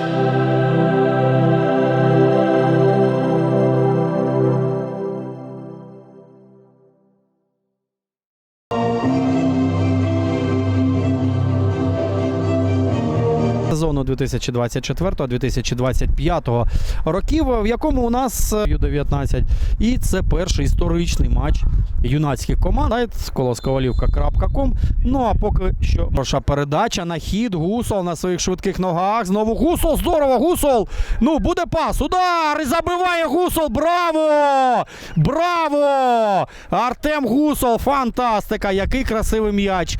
Amen. Сезону 2024-2025 років, в якому у нас Ю-19. І це перший історичний матч юнацьких команд. Колосковалівка.ком. Ну а поки що хороша передача на хід. Гусол на своїх швидких ногах. Знову Гусол. Здорово! Гусол! Ну, буде пас. Удар! І забиває Гусол. Браво! Браво! Артем Гусол. Фантастика! Який красивий м'яч.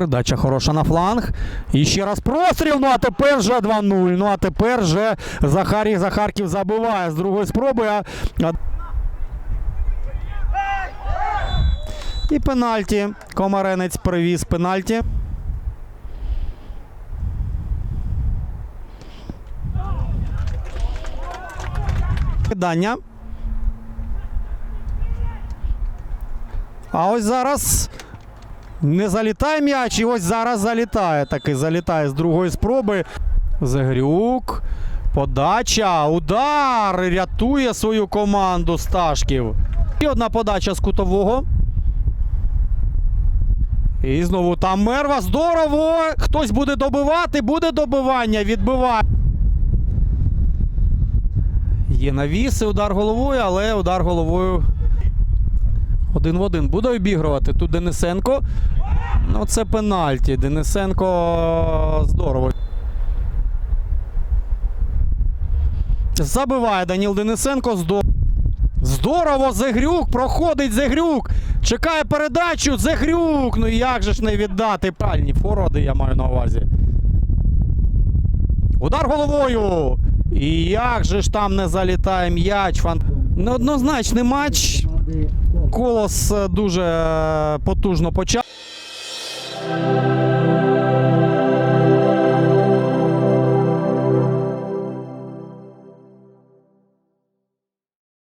Передача хороша на фланг. І ще раз простріл. Ну а тепер вже 2-0. Ну а тепер вже Захарій Захарків забиває з другої спроби. А... І пенальті. Комаренець привіз пенальті. Кидання. А ось зараз не залітає м'яч, і ось зараз залітає. Таки залітає з другої спроби. Загрюк. Подача. Удар. Рятує свою команду Сташків. І одна подача з кутового. І знову там мерва. Здорово! Хтось буде добивати, буде добивання. Відбиває. Є навіси, удар головою, але удар головою один в один буде обігрувати. Тут Денисенко. Ну, це пенальті. Денисенко здорово. Забиває Даніл Денисенко. Здорово. Зегрюк. Проходить Зегрюк. Чекає передачу. Зегрюк. Ну як же ж не віддати правильні форварди, я маю на увазі. Удар головою. І як же ж там не залітає м'яч. Фан... Неоднозначний матч. Колос е, дуже е, потужно почав.